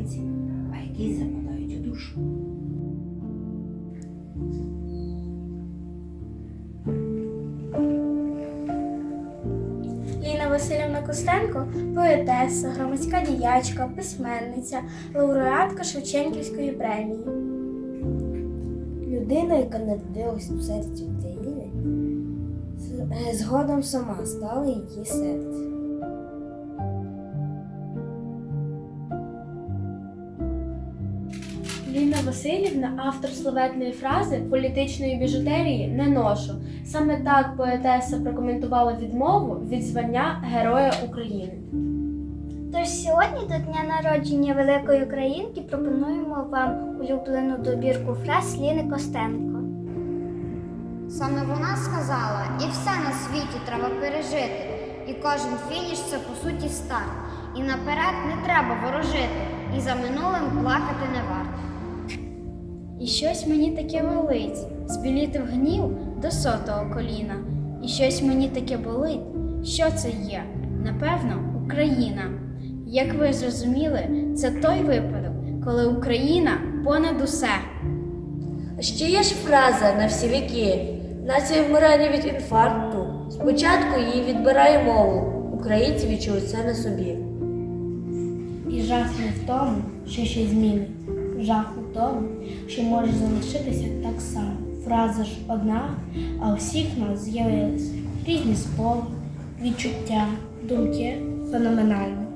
полиці, а якісь западають у душу. Ліна Васильівна Костенко поетеса, громадська діячка, письменниця, лауреатка Шевченківської премії. Людина, яка народилась у серці України, е, згодом сама стала її серце. Ліна Васильівна автор словетної фрази політичної біжутерії не ношу. Саме так поетеса прокоментувала відмову від звання Героя України. Тож сьогодні до дня народження великої українки пропонуємо вам улюблену добірку фраз Ліни Костенко. Саме вона сказала, і все на світі треба пережити, і кожен фініш це по суті старт. І наперед не треба ворожити, і за минулим плакати не варто. І щось мені таке болить, збіліти в гнів до сотого коліна. І щось мені таке болить. Що це є? Напевно, Україна. Як ви зрозуміли, це той випадок, коли Україна понад усе. А ще є ж фраза на всі віки. Нація вмирає від інфаркту. Спочатку її відбирає мову. Українці відчують це на собі. І жах не в тому, що щось змінить. Жах у тому, що може залишитися так само. Фраза ж одна, а у всіх нас з'явилися різні спогади, відчуття, думки феноменальні.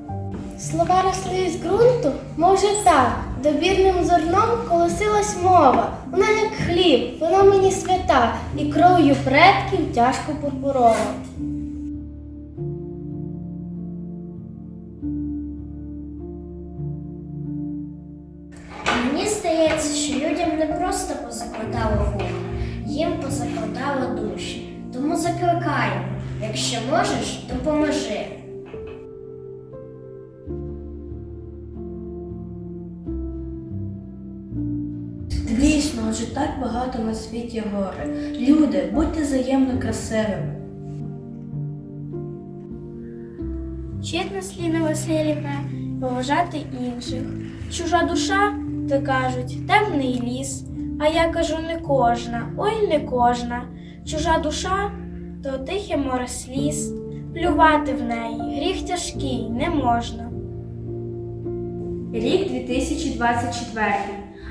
Слова росли з ґрунту, може так, добірним зерном колосилась мова. Вона як хліб, вона мені свята, і кров'ю предків тяжко пурпурова. Просто позакладало вуха, їм позакладало душі. Тому закликаємо, якщо можеш, допоможи. Дійсно, адже так багато на світі горе. Люди, будьте взаємно красивими. Чесність Ліна Васильівна, поважати інших. Чужа душа, то кажуть, темний ліс. А я кажу не кожна, ой не кожна. Чужа душа то тихе море сліз. Плювати в неї гріх тяжкий не можна. Рік 2024.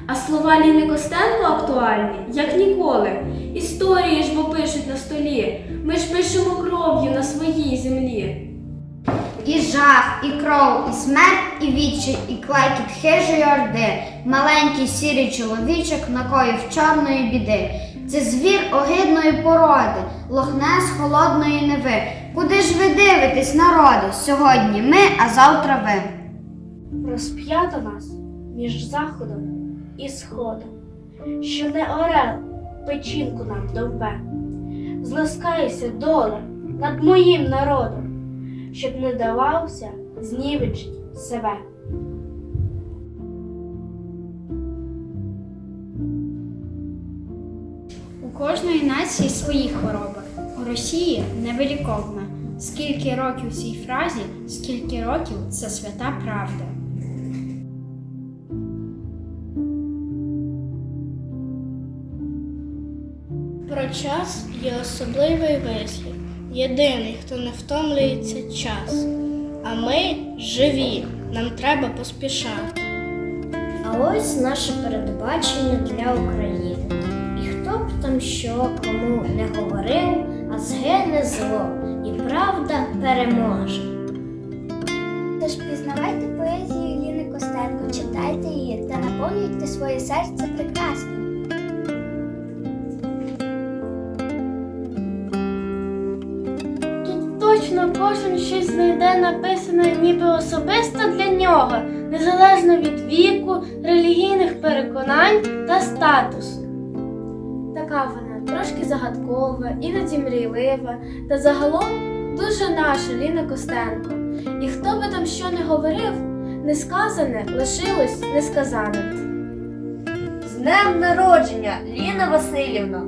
А слова Ліни Костенко актуальні, як ніколи. Історії ж бо пишуть на столі. Ми ж пишемо кров'ю на своїй землі. І жах, і кров, і смерть, і відчай, і клайкіт хижої орди, маленький сірий чоловічок накоїв чорної біди. Це звір огидної породи, лохнес холодної неви. Куди ж ви дивитесь, народи? Сьогодні ми, а завтра ви. Розп'ято нас між заходом і сходом, що не орел печінку нам довбе. Зласкайся, доле, над моїм народом, щоб не давався знівечить себе. У кожної нації свої хвороби. У Росії невиліковна. Скільки років цій фразі, скільки років це свята правда. Про час є особливий вислів. Єдиний, хто не втомлюється час. А ми живі, нам треба поспішати. А ось наше передбачення для України. І хто б там що кому не говорив, а згине зло, і правда переможе. Тож пізнавайте поезію Ліни Костенко, читайте її та наповнюйте своє серце прекрасним. Точно кожен щось знайде написане ніби особисто для нього, незалежно від віку, релігійних переконань та статусу. Така вона трошки загадкова, іноді мрійлива, та загалом дуже наша Ліна Костенко. І хто би там що не говорив, несказане лишилось несказаним. З днем народження, Ліна Васильівна!